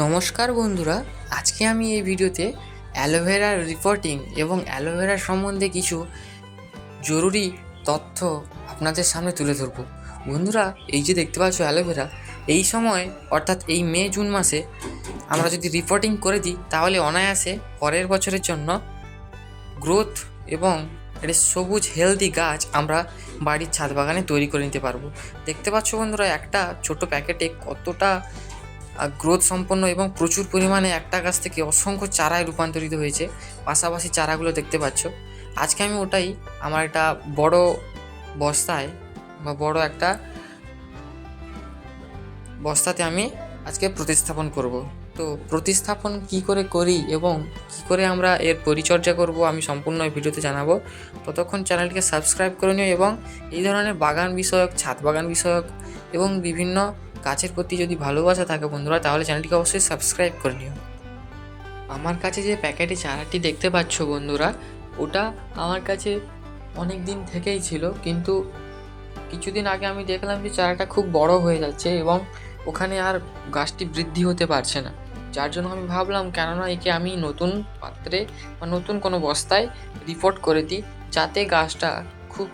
নমস্কার বন্ধুরা, আজকে আমি এই ভিডিওতে অ্যালোভেরার রিপোর্টিং এবং অ্যালোভেরা সম্বন্ধে কিছু জরুরি তথ্য আপনাদের সামনে তুলে ধরব। বন্ধুরা, এই যে দেখতে পাচ্ছ অ্যালোভেরা, এই সময়, অর্থাৎ এই মে, জুন মাসে আমরা যদি রিপোর্টিং করে দিই, তাহলে অনায়াসে পরের বছরের জন্য গ্রোথ এবং একটা সবুজ, হেলদি গাছ আমরা বাড়ির ছাদ বাগানে তৈরি করে নিতে পারব। দেখতে পাচ্ছ বন্ধুরা, একটা ছোট প্যাকেটে কতটা গ্রোথ সম্পন্ন এবং প্রচুর পরিমাণে একটা গাছ থেকে অসংখ্য চারায় রূপান্তরিত হয়েছে। পাশাপাশি চারাগুলো দেখতে পাচ্ছ। আজকে আমি ওটাই আমার একটা বড় বস্তায় বা বড় একটা বস্তাতে আমি আজকে প্রতিস্থাপন করব। তো প্রতিস্থাপন কি করে করি এবং কি করে আমরা এর পরিচর্যা করব আমি সম্পূর্ণ এই ভিডিওতে জানাব। ততক্ষণ চ্যানেলটিকে সাবস্ক্রাইব করে নিও এবং এই ধরনের বাগান বিষয়ক, ছাদ বাগান বিষয়ক এবং বিভিন্ন গাছের প্রতি যদি ভালোবাসা থাকে বন্ধুরা, তাহলে চ্যানেলটিকে অবশ্যই সাবস্ক্রাইব করে নিও। আমার কাছে যে প্যাকেটে চারাটি দেখতে পাচ্ছ বন্ধুরা, ওটা আমার কাছে অনেক দিন থেকেই ছিল, কিন্তু কিছুদিন আগে আমি দেখলাম যে চারাটা খুব বড় হয়ে যাচ্ছে এবং ওখানে আর গাছটি বৃদ্ধি হতে পারছে না। যার জন্য আমি ভাবলাম, কেননা একে আমি নতুন পাত্রে বা নতুন কোনো বস্তায় রিপোর্ট করে দিই, যাতে গাছটা খুব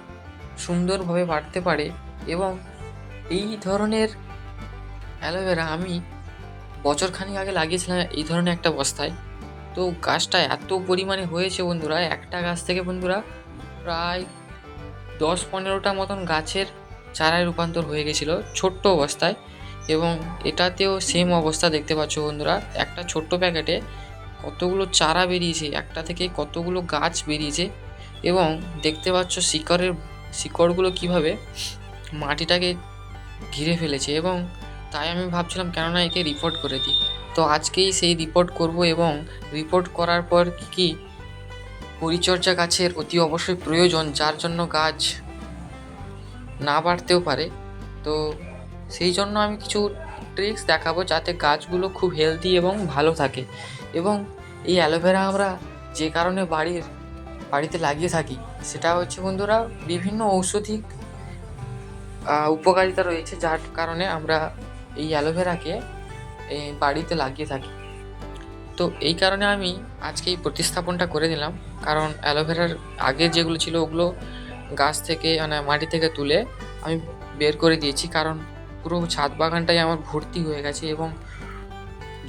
সুন্দরভাবে বাড়তে পারে এবং এই ধরনের অ্যালোভেরা আমি বছরখানিক আগে লাগিয়েছিলাম এই ধরনের একটা বস্তায়। তো গাছটা এত পরিমাণে হয়েছে বন্ধুরা, একটা গাছ থেকে বন্ধুরা প্রায় দশ পনেরোটা মতন গাছের চারায় রূপান্তর হয়ে গেছিল ছোট্ট অবস্থায়। এবং এটাতেও সেম অবস্থা দেখতে পাচ্ছ বন্ধুরা, একটা ছোট্ট প্যাকেটে কতগুলো চারা বেরিয়েছে, একটা থেকে কতগুলো গাছ বেরিয়েছে। এবং দেখতে পাচ্ছ শিকড়ের, শিকড়গুলো কীভাবে মাটিটাকে ঘিরে ফেলেছে এবং তাই আমি ভাবছিলাম কেননা একে রিপোর্ট করে দিই। তো আজকেই সেই রিপোর্ট করব এবং রিপোর্ট করার পর কী কী পরিচর্যা গাছের অতি অবশ্যই প্রয়োজন, যার জন্য গাছ না বাড়তেও পারে। তো সেই জন্য আমি কিছু ট্রিক্স দেখাবো যাতে গাছগুলো খুব হেলদি এবং ভালো থাকে। এবং এই অ্যালোভেরা আমরা যে কারণে বাড়ির, বাড়িতে লাগিয়ে থাকি, সেটা হচ্ছে বন্ধুরা বিভিন্ন ঔষধিক উপকারিতা রয়েছে, যার কারণে আমরা এই অ্যালোভেরাকে বাড়িতে লাগিয়ে থাকি। তো এই কারণে আমি আজকে এই প্রতিস্থাপনটা করে দিলাম। কারণ অ্যালোভেরার আগে যেগুলো ছিল ওগুলো গাছ থেকে মানে মাটি থেকে তুলে আমি বের করে দিয়েছি। কারণ পুরো ছাদ বাগানটাই আমার ভর্তি হয়ে গেছে এবং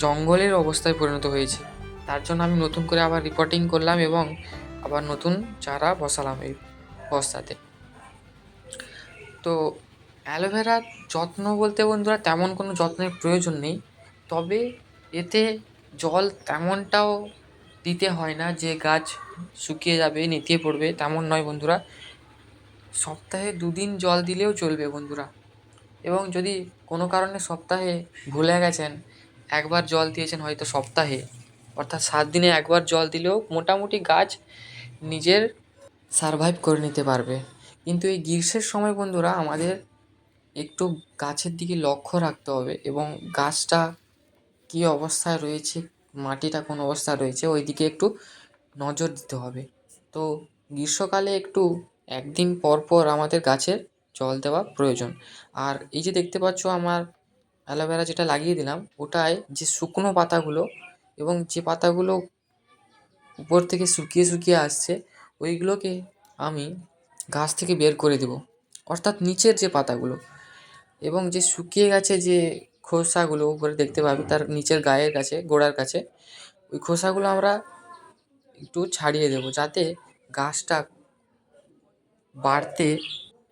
জঙ্গলের অবস্থায় পরিণত হয়েছে। তার জন্য আমি নতুন করে আবার রিপোর্টিং করলাম এবং আবার নতুন চারা বসালাম এই বস্তাতে। তো অ্যালোভেরার যত্ন বলতে বন্ধুরা তেমন কোনো যত্নের প্রয়োজন নেই। তবে এতে জল তেমনটাও দিতে হয় না যে গাছ শুকিয়ে যাবে, নেতিয়ে পড়বে তেমন নয় বন্ধুরা। সপ্তাহে দুদিন জল দিলেও চলবে বন্ধুরা। এবং যদি কোনো কারণে সপ্তাহে ভুলে গেছেন, একবার জল দিয়েছেন হয়তো সপ্তাহে, অর্থাৎ সাত দিনে একবার জল দিলেও মোটামুটি গাছ নিজের সারভাইভ করে নিতে পারবে। কিন্তু এই গ্রীষ্মের সময় বন্ধুরা আমাদের একটু গাছের দিকে লক্ষ্য রাখতে হবে এবং গাছটা কী অবস্থায় রয়েছে, মাটিটা কোন অবস্থায় রয়েছে ওই দিকে একটু নজর দিতে হবে। তো গ্রীষ্মকালে একটু একদিন পর পর আমাদের গাছের জল দেওয়া প্রয়োজন। আর এই যে দেখতে পাচ্ছ আমার অ্যালোভেরা যেটা লাগিয়ে দিলাম, ওটায় যে শুকনো পাতাগুলো এবং যে পাতাগুলো উপর থেকে শুকিয়ে শুকিয়ে আসছে, ওইগুলোকে আমি গাছ থেকে বের করে দেবো। অর্থাৎ নিচের যে পাতাগুলো এবং যে শুকিয়ে গেছে যে খোসাগুলো উপরে দেখতে পাবে, তার নিচের গায়ের কাছে, গোড়ার কাছে, ওই খোসাগুলো আমরা একটু ছাড়িয়ে দেবো যাতে গাছটা বাড়তে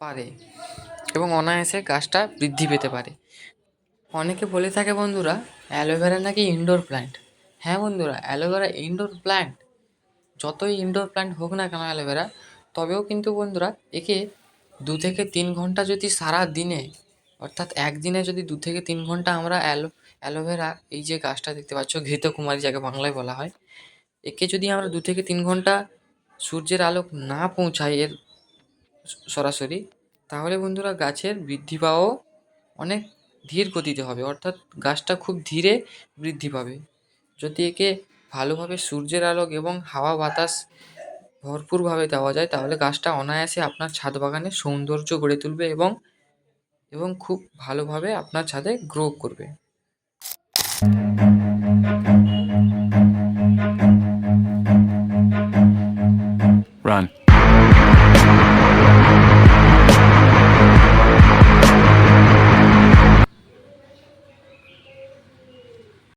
পারে এবং অনায়াসে গাছটা বৃদ্ধি পেতে পারে। অনেকে বলে থাকে বন্ধুরা, অ্যালোভেরা নাকি ইনডোর প্ল্যান্ট হ্যাঁ বন্ধুরা, অ্যালোভেরা ইনডোর প্ল্যান্ট যতই ইনডোর প্ল্যান্ট হোক না কেন অ্যালোভেরা, তবেও কিন্তু বন্ধুরা, একে দু থেকে তিন ঘণ্টা যদি সারা দিনে অর্থাৎ একদিনে যদি দু থেকে তিন ঘণ্টা আমরা অ্যালো অ্যালোভেরা, এই যে গাছটা দেখতে পাচ্ছ, ঘৃতকুমারী যাকে বাংলায় বলা হয়, একে যদি আমরা দু থেকে তিন ঘণ্টা সূর্যের আলোক না পৌঁছাই এর সরাসরি, তাহলে বন্ধুরা গাছের বৃদ্ধি পাওয়াও অনেক ধীর গতিতে হবে। অর্থাৎ গাছটা খুব ধীরে বৃদ্ধি পাবে। যদি একে ভালোভাবে সূর্যের আলোক এবং হাওয়া বাতাস ভরপুরভাবে দেওয়া যায়, তাহলে গাছটা অনায়াসে আপনার ছাদ বাগানে সৌন্দর্য গড়ে তুলবে এবং এবং খুব ভালোভাবে আপনার ছাদে গ্রো করবে Run.